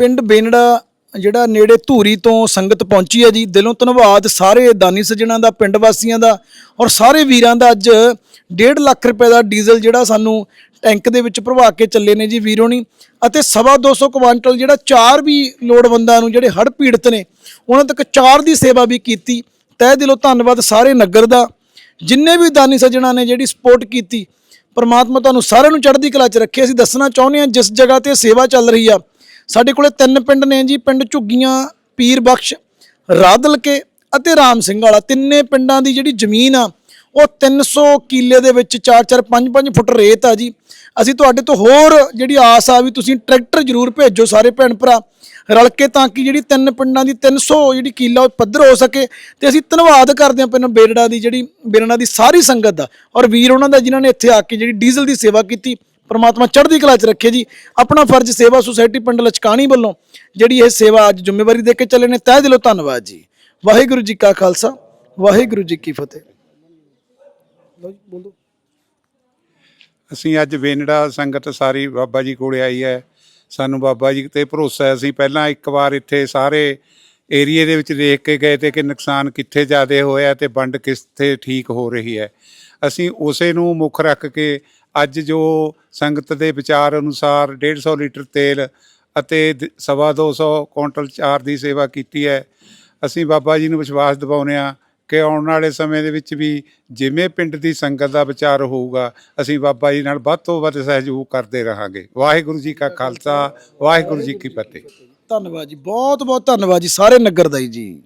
ਪਿੰਡ ਬੇਨੜਾ ਜਿਹੜਾ ਨੇੜੇ ਧੂਰੀ ਤੋਂ ਸੰਗਤ ਪਹੁੰਚੀ ਹੈ ਜੀ, ਦਿਲੋਂ ਧੰਨਵਾਦ ਸਾਰੇ ਦਾਨੀ ਸੱਜਣਾ ਦਾ, ਪਿੰਡ ਵਾਸੀਆਂ ਦਾ ਔਰ ਸਾਰੇ ਵੀਰਾਂ ਦਾ ਅੱਜ 1.5 ਲੱਖ ਰੁਪਏ ਦਾ ਡੀਜ਼ਲ ਜਿਹੜਾ ਸਾਨੂੰ ਟੈਂਕ ਦੇ ਵਿੱਚ ਭਰਵਾ ਕੇ ਚੱਲੇ ਨੇ ਜੀ ਵੀਰੋਣੀ ਅਤੇ ਸਵਾ 200 ਕੁਆਂਟਲ ਜਿਹੜਾ ਚਾਰ ਵੀ ਲੋੜਵੰਦਾਂ ਨੂੰ ਜਿਹੜੇ ਹੜ੍ਹ ਪੀੜਤ ਨੇ, ਉਹਨਾਂ ਤੱਕ ਚਾਰ ਦੀ ਸੇਵਾ ਵੀ ਕੀਤੀ। ਤਹਿ ਦਿਲੋਂ ਧੰਨਵਾਦ ਸਾਰੇ ਨਗਰ ਦਾ। ਜਿੰਨੇ ਵੀ ਦਾਨੀ ਸੱਜਣਾ ਨੇ ਜਿਹੜੀ ਸਪੋਰਟ ਕੀਤੀ, ਪਰਮਾਤਮਾ ਤੁਹਾਨੂੰ ਸਾਰਿਆਂ ਨੂੰ ਚੜ੍ਹਦੀ ਕਲਾ 'ਚ ਰੱਖੇ। ਅਸੀਂ ਦੱਸਣਾ ਚਾਹੁੰਦੇ ਹਾਂ ਜਿਸ ਜਗ੍ਹਾ ਤੇ ਸੇਵਾ ਚੱਲ ਰਹੀ ਆ ਸਾਡੇ ਕੋਲੇ ਤਿੰਨ ਪਿੰਡ ਨੇ ਜੀ, ਪਿੰਡ ਝੁੱਗੀਆਂ, ਪੀਰ ਬਖਸ਼ ਰਾਦਲਕੇ ਅਤੇ ਰਾਮ ਸਿੰਘ ਵਾਲਾ। ਤਿੰਨੇ ਪਿੰਡਾਂ ਦੀ ਜਿਹੜੀ ਜ਼ਮੀਨ ਆ, ਉਹ 300 ਕਿੱਲੇ ਦੇ ਵਿੱਚ 4-4 5-5 ਫੁੱਟ ਰੇਤ ਆ ਜੀ। ਅਸੀਂ ਤੁਹਾਡੇ ਤੋਂ ਹੋਰ ਜਿਹੜੀ ਆਸ ਆ ਵੀ ਤੁਸੀਂ ਟਰੈਕਟਰ ਜ਼ਰੂਰ ਭੇਜੋ ਸਾਰੇ ਭੈਣ ਭਰਾ, ਰਲ ਕੇ ਤਾਂ ਕਿ ਜਿਹੜੀ ਤਿੰਨ ਪਿੰਡਾਂ ਦੀ 300 ਜਿਹੜੀ ਕਿੱਲਾ ਉਹ ਪੱਧਰ ਹੋ ਸਕੇ। ਤੇ ਅਸੀਂ ਧੰਨਵਾਦ ਕਰਦੇ ਹਾਂ ਪਿੰਡ ਬੇਰੜਾ ਦੀ ਜਿਹੜੀ ਬੇਰੜਾ ਦੀ ਸਾਰੀ ਸੰਗਤ ਦਾ ਔਰ ਵੀਰ ਉਹਨਾਂ ਦਾ ਜਿਨ੍ਹਾਂ ਨੇ ਇੱਥੇ ਆ ਕੇ ਜਿਹੜੀ ਡੀਜ਼ਲ ਦੀ ਸੇਵਾ ਕੀਤੀ। ਪਰਮਾਤਮਾ ਚੜ੍ਹਦੀ ਕਲਾ 'ਚ ਰੱਖੇ ਜੀ। ਆਪਣਾ ਫਰਜ਼ ਸੇਵਾ ਸੁਸਾਇਟੀ ਪਿੰਡ ਲਚਕਾਣੀ ਵੱਲੋਂ, ਜਿਹੜੀ ਇਹ ਸੇਵਾ ਅੱਜ ਜ਼ਿੰਮੇਵਾਰੀ ਦੇ ਕੇ ਚੱਲੇ ਨੇ, ਤਹਿ ਦਿਲੋਂ ਧੰਨਵਾਦ ਜੀ। ਵਾਹਿਗੁਰੂ ਜੀ ਕਾ ਖਾਲਸਾ, ਵਾਹਿਗੁਰੂ ਜੀ ਕੀ ਫਤਿਹ। ਬੋਲੋ। ਅਸੀਂ ਅੱਜ ਵੇਨੜਾ ਸੰਗਤ ਸਾਰੀ ਬਾਬਾ ਜੀ ਕੋਲੇ ਆਈ ਹੈ। ਸਾਨੂੰ ਬਾਬਾ ਜੀ ਤੇ ਭਰੋਸਾ ਹੈ, ਅਸੀਂ ਪਹਿਲਾਂ ਇੱਕ ਵਾਰ ਇੱਥੇ ਸਾਰੇ ਏਰੀਏ ਦੇ ਵਿੱਚ ਦੇਖ ਕੇ ਗਏ ਤੇ ਕਿ ਨੁਕਸਾਨ ਕਿੱਥੇ ਜ਼ਿਆਦਾ ਹੋਇਆ ਤੇ ਵੰਡ ਕਿੱਥੇ ਠੀਕ ਹੋ ਰਹੀ ਹੈ। ਅਸੀਂ ਉਸੇ ਨੂੰ ਮੁੱਖ ਰੱਖ ਕੇ ਅੱਜ ਜੋ ਸੰਗਤ ਦੇ ਵਿਚਾਰ ਅਨੁਸਾਰ 150 ਲੀਟਰ ਤੇਲ ਅਤੇ ਦ- ਸਵਾ 200 ਕੁਇੰਟਲ ਚਾਰ ਦੀ ਸੇਵਾ ਕੀਤੀ ਹੈ, ਅਸੀਂ ਬਾਬਾ ਜੀ ਨੂੰ ਵਿਸ਼ਵਾਸ ਦਿਵਾਉਂਦੇ ਹਾਂ ਕਿ ਆਉਣ ਵਾਲੇ ਸਮੇਂ ਦੇ ਵਿੱਚ ਵੀ ਜਿਵੇਂ ਪਿੰਡ ਦੀ ਸੰਗਤ ਦਾ ਵਿਚਾਰ ਹੋਊਗਾ, ਅਸੀਂ ਬਾਬਾ ਜੀ ਨਾਲ ਵੱਧ ਤੋਂ ਵੱਧ ਸਹਿਯੋਗ ਕਰਦੇ ਰਹਾਂਗੇ। ਵਾਹਿਗੁਰੂ ਜੀ ਕਾ ਖਾਲਸਾ, ਵਾਹਿਗੁਰੂ ਜੀ ਕੀ ਫਤਿਹ। ਧੰਨਵਾਦ ਜੀ ਬਹੁਤ ਬਹੁਤ ਧੰਨਵਾਦ ਜੀ, ਸਾਰੇ ਨਗਰ ਦਾ ਜੀ।